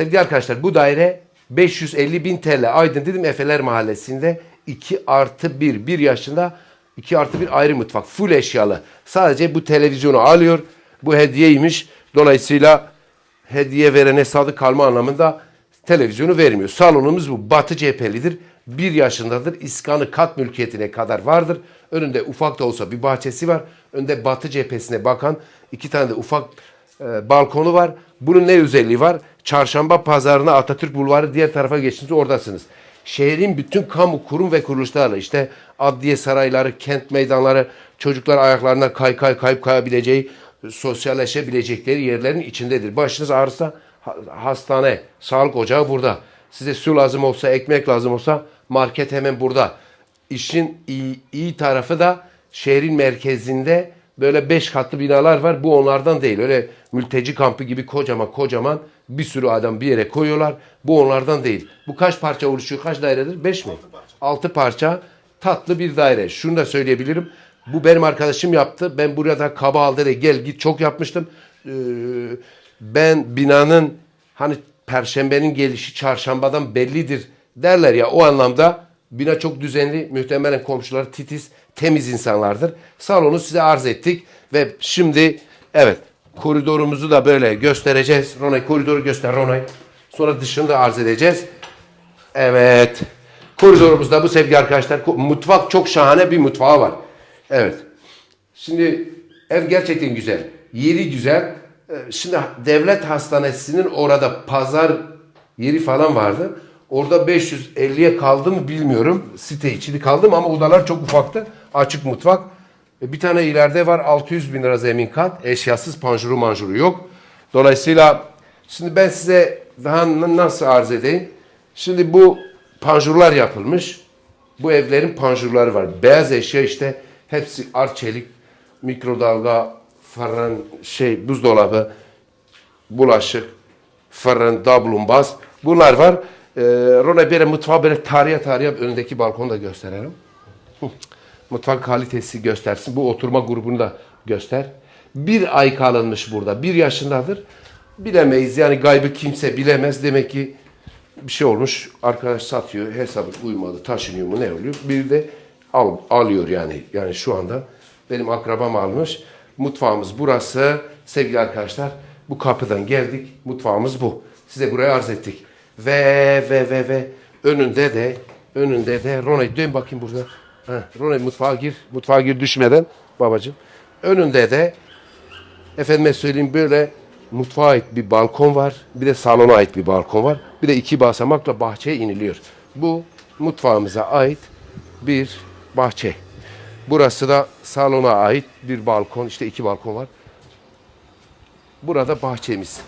Sevgili arkadaşlar bu daire 550 bin TL Aydın dedim Efeler Mahallesi'nde 2 artı 1 1 yaşında 2 artı 1 ayrı mutfak full eşyalı. Sadece bu televizyonu alıyor. Bu hediyeymiş. Dolayısıyla hediye verene sadık kalma anlamında televizyonu vermiyor. Salonumuz bu. Batı cephelidir. Bir yaşındadır. İskanı kat mülkiyetine kadar vardır. Önünde ufak da olsa bir bahçesi var. Önde batı cephesine bakan iki tane de ufak e, balkonu var. Bunun ne özelliği var? Çarşamba pazarına Atatürk Bulvarı diğer tarafa geçince oradasınız. Şehrin bütün kamu kurum ve kuruluşlarla işte adliye sarayları, kent meydanları, çocuklar ayaklarına kay kay kayıp kayabileceği, sosyalleşebilecekleri yerlerin içindedir. Başınız ağrısa ha- hastane, sağlık ocağı burada. Size su lazım olsa, ekmek lazım olsa market hemen burada. İşin iyi, iyi tarafı da şehrin merkezinde böyle beş katlı binalar var. Bu onlardan değil. Öyle mülteci kampı gibi kocaman kocaman bir sürü adam bir yere koyuyorlar. Bu onlardan değil. Bu kaç parça oluşuyor? Kaç dairedir? Beş mi? Altı parça. Tatlı bir daire. Şunu da söyleyebilirim. Bu benim arkadaşım yaptı. Ben buraya da kaba aldı da gel git çok yapmıştım. Ee, ben binanın hani perşembenin gelişi çarşambadan bellidir derler ya o anlamda bina çok düzenli muhtemelen komşuları titiz temiz insanlardır. Salonu size arz ettik ve şimdi evet koridorumuzu da böyle göstereceğiz. Ronay koridoru göster Ronay. Sonra dışını da arz edeceğiz. Evet. Koridorumuzda bu sevgili arkadaşlar mutfak çok şahane bir mutfağı var. Evet. Şimdi ev gerçekten güzel. Yeri güzel. Ee, Şimdi devlet hastanesinin orada pazar yeri falan vardı. Orada 550'ye kaldı mı bilmiyorum. Site içi kaldım ama odalar çok ufaktı. Açık mutfak. Bir tane ileride var 600 bin lira zemin kat. Eşyasız panjuru manjuru yok. Dolayısıyla şimdi ben size daha nasıl arz edeyim? Şimdi bu panjurlar yapılmış. Bu evlerin panjurları var. Beyaz eşya işte hepsi arçelik, mikrodalga, fırın, şey buzdolabı, bulaşık, fırın, dablumbaz bunlar var. Ee, Rona böyle mutfağı böyle tarihe tarihe önündeki balkonu da gösterelim. Mutfak kalitesi göstersin. Bu oturma grubunu da göster. Bir ay kalınmış burada. Bir yaşındadır. Bilemeyiz. Yani gaybı kimse bilemez. Demek ki bir şey olmuş. Arkadaş satıyor. Hesabı uymadı. Taşınıyor mu ne oluyor? Bir de al, alıyor yani. Yani şu anda benim akrabam almış. Mutfağımız burası. Sevgili arkadaşlar bu kapıdan geldik. Mutfağımız bu. Size burayı arz ettik. Ve ve ve ve önünde de önünde de Ronay dön bakayım burada. Ha, Ronay mutfağa gir. Mutfağa gir düşmeden babacığım. Önünde de efendime söyleyeyim böyle mutfağa ait bir balkon var. Bir de salona ait bir balkon var. Bir de iki basamakla bahçeye iniliyor. Bu mutfağımıza ait bir bahçe. Burası da salona ait bir balkon. İşte iki balkon var. Burada bahçemiz.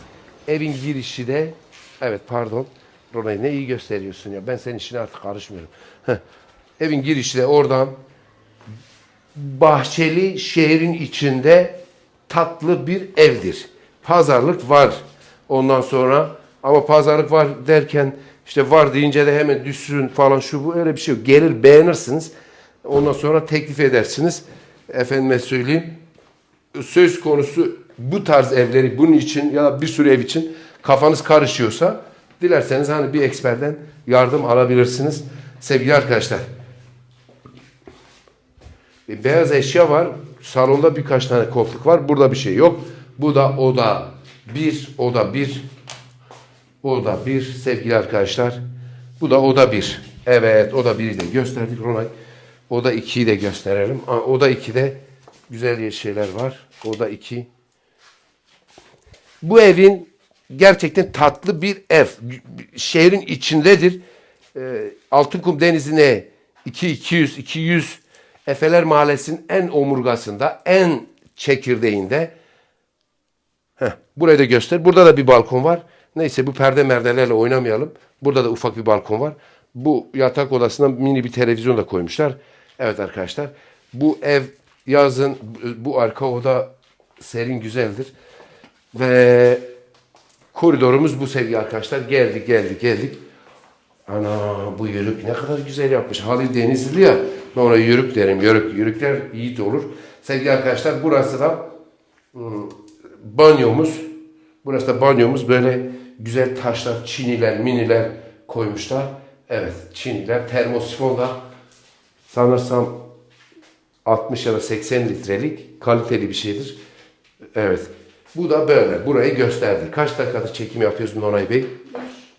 Evin girişi de evet pardon. Ronay ne iyi gösteriyorsun ya. Ben senin işine artık karışmıyorum. Heh. Evin girişi de oradan bahçeli şehrin içinde tatlı bir evdir. Pazarlık var. Ondan sonra ama pazarlık var derken işte var deyince de hemen düşsün falan şu bu öyle bir şey yok. Gelir beğenirsiniz. Ondan sonra teklif edersiniz. Efendime söyleyeyim. Söz konusu bu tarz evleri bunun için ya da bir sürü ev için kafanız karışıyorsa dilerseniz hani bir eksperden yardım alabilirsiniz. Sevgili arkadaşlar. E, Beyaz eşya var. Salonda birkaç tane koltuk var. Burada bir şey yok. Bu da oda bir, oda bir, oda bir sevgili arkadaşlar. Bu da oda bir. Evet oda biri de gösterdik Ronay. Oda ikiyi de gösterelim. Oda ikide güzel şeyler var. Oda iki. Bu evin gerçekten tatlı bir ev. Şehrin içindedir. Ee, Altınkum Denizi'ne 2 200 200 Efeler Mahallesi'nin en omurgasında, en çekirdeğinde. Heh, burayı da göster. Burada da bir balkon var. Neyse bu perde merdelerle oynamayalım. Burada da ufak bir balkon var. Bu yatak odasına mini bir televizyon da koymuşlar. Evet arkadaşlar. Bu ev yazın bu arka oda serin güzeldir. Ve koridorumuz bu sevgili arkadaşlar. Geldik geldik geldik. Ana bu yörük ne kadar güzel yapmış. Halil Denizli ya. Ben ona yörük derim. Yörük. Yörükler yiğit olur. Sevgili arkadaşlar burası da hmm, banyomuz. Burası da banyomuz. Böyle güzel taşlar, çiniler, miniler koymuşlar. Evet, çiniler. Termosifon da sanırsam 60 ya da 80 litrelik kaliteli bir şeydir. Evet. Bu da böyle. Burayı gösterdi. Kaç dakikada çekim yapıyorsun Nonay Bey?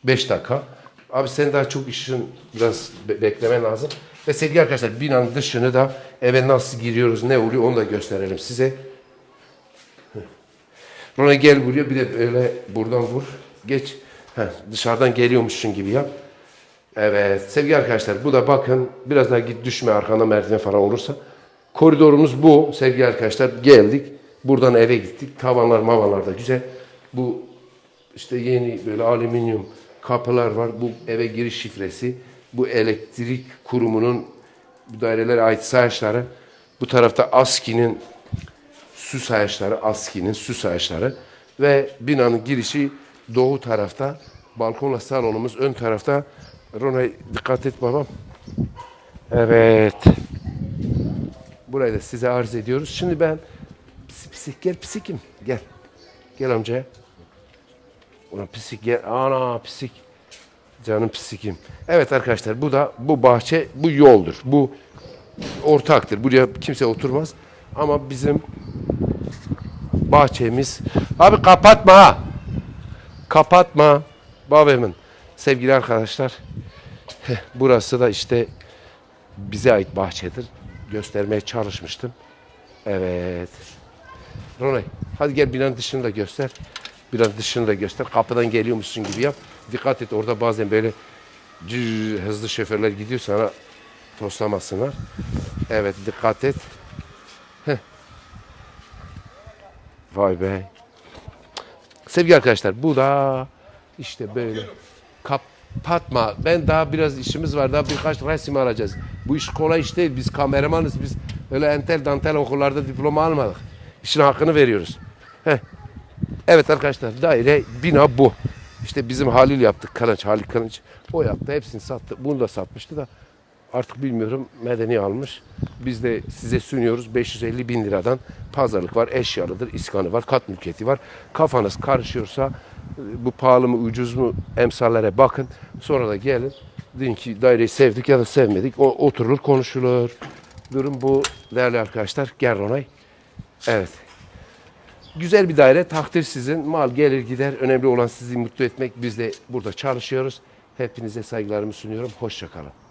5 dakika. Abi sen daha çok işin biraz be- beklemen lazım. Ve sevgili arkadaşlar binanın dışını da eve nasıl giriyoruz, ne oluyor onu da gösterelim size. Ronay gel buraya bir de böyle buradan vur. Geç. Heh, dışarıdan geliyormuşsun gibi yap. Evet sevgili arkadaşlar bu da bakın biraz daha git düşme arkanda merdiven falan olursa. Koridorumuz bu sevgili arkadaşlar geldik. Buradan eve gittik. Tavanlar mavanlar da güzel. Bu işte yeni böyle alüminyum kapılar var. Bu eve giriş şifresi. Bu elektrik kurumunun bu dairelere ait sayaçları. Bu tarafta ASKİ'nin su sayaçları, ASKİ'nin su sayaçları ve binanın girişi doğu tarafta. Balkonla salonumuz ön tarafta. Ronay dikkat et babam. Evet. Burayı da size arz ediyoruz. Şimdi ben pis, pisik gel pisikim gel. Gel amcaya. Ulan pisik gel. Ana pisik. Canım pisikim. Evet arkadaşlar bu da bu bahçe bu yoldur. Bu ortaktır. Buraya kimse oturmaz. Ama bizim bahçemiz. Abi kapatma. Kapatma. Babamın sevgili arkadaşlar. burası da işte bize ait bahçedir. Göstermeye çalışmıştım. Evet. Ronay hadi gel binanın dışını da göster. Biraz dışını da göster. Kapıdan geliyormuşsun gibi yap. Dikkat et orada bazen böyle cır, hızlı şoförler gidiyor sana toslamasınlar. Evet dikkat et. Heh. Vay be. Sevgili arkadaşlar bu da işte böyle kapatma. Ben daha biraz işimiz var. Daha birkaç resim alacağız. Bu iş kolay iş değil. Biz kameramanız. Biz öyle entel dantel okullarda diploma almadık. İşin hakkını veriyoruz. Heh. Evet arkadaşlar daire bina bu. İşte bizim Halil yaptık. Kılıç, Halil Kılıç. O yaptı. Hepsini sattı. Bunu da satmıştı da artık bilmiyorum medeni almış. Biz de size sunuyoruz 550 bin liradan pazarlık var, eşyalıdır, iskanı var, kat mülkiyeti var. Kafanız karışıyorsa bu pahalı mı ucuz mu emsallere bakın. Sonra da gelin. Deyin ki daireyi sevdik ya da sevmedik. O, oturulur konuşulur. Durum bu değerli arkadaşlar. Gel Ronay. Evet. Güzel bir daire. Takdir sizin. Mal gelir gider. Önemli olan sizi mutlu etmek. Biz de burada çalışıyoruz. Hepinize saygılarımı sunuyorum. Hoşçakalın.